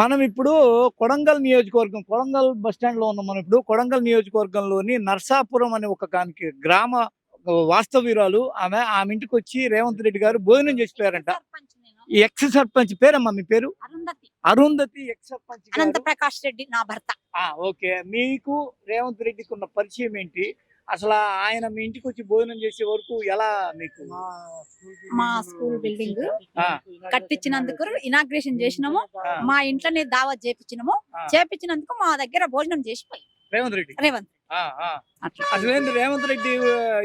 మనం ఇప్పుడు కొడంగల్ నియోజకవర్గం కొడంగల్ బస్ స్టాండ్లో ఉన్నాం మనం ఇప్పుడు. కొడంగల్ నియోజకవర్గంలోని నర్సాపురం అనే ఒక కానికి గ్రామ వాస్తవ్యురాలు ఆమె ఆమె ఇంటికి వచ్చి రేవంత్ రెడ్డి గారు భోజనం చేసిపోయారంట. ఎక్స్ సర్పంచ్ పేరమ్మా మీ పేరు? అరుంధతి. ఎక్స్ సర్పంచ్. అనంత ప్రకాష్ రెడ్డి నా భర్త. ఓకే. మీకు రేవంత్ రెడ్డికి ఉన్న పరిచయం ఏంటి? అసలు ఆయన మీ ఇంటికి వచ్చి భోజనం చేసే వరకు ఎలా మీకు మా స్కూల్ బిల్డింగ్ కట్టించినందుకు ఇనాగ్రేషన్ చేసినాము. మా ఇంట్లోనే దావత్ చేపించినాము. చేపించినందుకు మా దగ్గర భోజనం చేసిపోయి రేవంత్ రెడ్డి. రేవంత్ అసలు ఏంది రేవంత్ రెడ్డి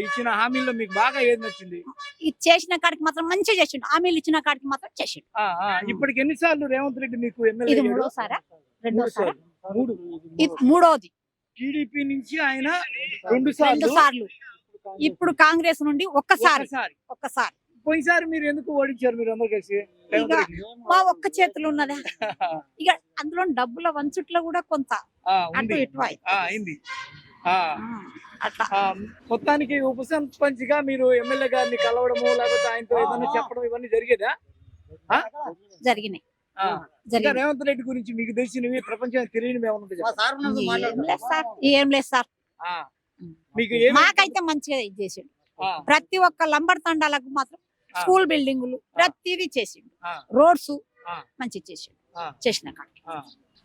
ఇచ్చిన హామీల్లో మీకు బాగా ఏది నచ్చింది? ఇది చేసిన కాడికి మాత్రం మంచిగా చేసిండు. హామీలు ఇచ్చిన కాడికి మాత్రం చేసిండు. ఇప్పటికి ఎన్నిసార్లు రేవంత్ రెడ్డి మీకు ఇది? మూడోసారా? రెండోసారా? మూడోది. టీడీపీ నుంచి ఆయన రెండు రెండు సార్లు. ఇప్పుడు కాంగ్రెస్ నుండి ఒక్కసారి ఒక్కసారి. పోయినసారి మీరు ఎందుకు ఓడించారు మీరు అందరు కలిసి? ఇక మా ఒక్క చేతులు ఉన్నదా. ఇక అందులో డబ్బుల వంచుట్లో కూడా కొంత అటు ఇటు అయింది. మొత్తానికి ఉప సర్పంచ్గా మీరు ఎమ్మెల్యే గారిని కలవడము లేకపోతే ఆయనతో ఏదైనా చెప్పడం ఇవన్నీ జరిగేదా? జరిగినాయి. రేవంత్ రెడ్డి గురించి మీకు తెలిసినవి ప్రపంచానికి తెలియనివి. ఏం లేదు సార్ ఏం లేదు సార్ ఆ. మీకు మాకైతే మంచిగా ఇది చేసిండు ప్రతి ఒక్క లంబర్ తండాలకు మాత్రం. స్కూల్ బిల్డింగులు ప్రతిదీ చేసిండు. రోడ్స్. మంచి చేసిండు. చేసిన.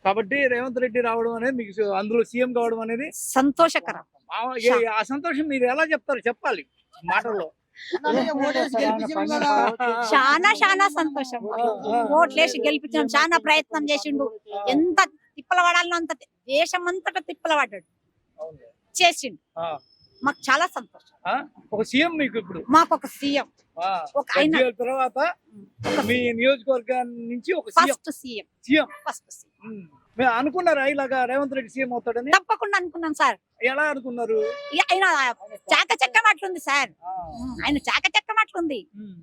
కాబట్టి రేవంత్ రెడ్డి రావడం అనేది మీకు అందులో సీఎం కావడం అనేది సంతోషకరం ఆ సంతోషం మీరు ఎలా చెప్తారు చెప్పాలి మాటల్లో చాలా చాలా సంతోషం. ఓట్లేసి గెలిపించడం చాలా ప్రయత్నం చేసిండు. ఎంత తిప్పల పడాలనో అంత దేశం అంతటా తిప్పల పడ్డాడు చేసిండు. మాకు చాలా సంతోషం. ఆ? ఒక సీఎం మీకు ఇప్పుడు? మాకు ఒక సీఎం. ఆ. ఒక ఆయన. తర్వాత మీ నియోజకవర్గాన్ని నుంచి ఒక CM. First CM. CM. First CM. మీరు అనుకున్నారా ఇలాగా రేవంత్ రెడ్డి సీఎం అవుతాడని? తప్పకుండా అనుకున్నాం సార్. ఎలా అనుకున్నారు? ఆయన చాకచక్యం అట్లుంది సార్. ఆయన చాకచక్యం అట్లుంది ఉమ్.